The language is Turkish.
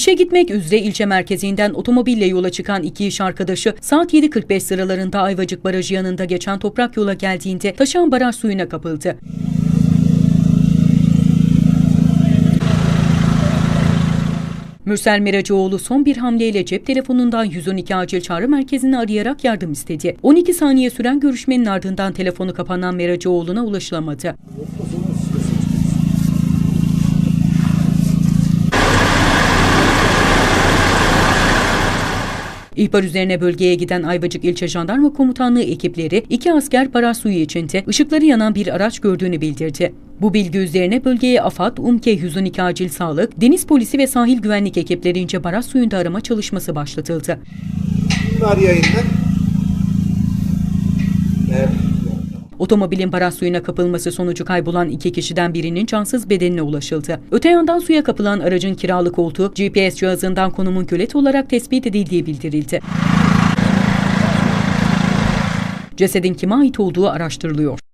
İşe gitmek üzere ilçe merkezinden otomobille yola çıkan iki iş arkadaşı saat 7.45 sıralarında Ayvacık Barajı yanında geçen toprak yola geldiğinde taşan baraj suyuna kapıldı. Mürsel Miracıoğlu son bir hamleyle cep telefonundan 112 acil çağrı merkezini arayarak yardım istedi. 12 saniye süren görüşmenin ardından telefonu kapanan Miracıoğlu'na ulaşılamadı. İhbar üzerine bölgeye giden Ayvacık İlçe Jandarma Komutanlığı ekipleri iki asker baraj suyu içinde ışıkları yanan bir araç gördüğünü bildirdi. Bu bilgi üzerine bölgeye AFAD, UMKE 112 Acil Sağlık, Deniz Polisi ve Sahil Güvenlik ekiplerince baraj suyunda arama çalışması başlatıldı. Var yayından. Otomobilin baraj suyuna kapılması sonucu kaybolan iki kişiden birinin cansız bedenine ulaşıldı. Öte yandan suya kapılan aracın kiralık koltuğu GPS cihazından konumun gölet olarak tespit edildiği bildirildi. Cesedin kime ait olduğu araştırılıyor.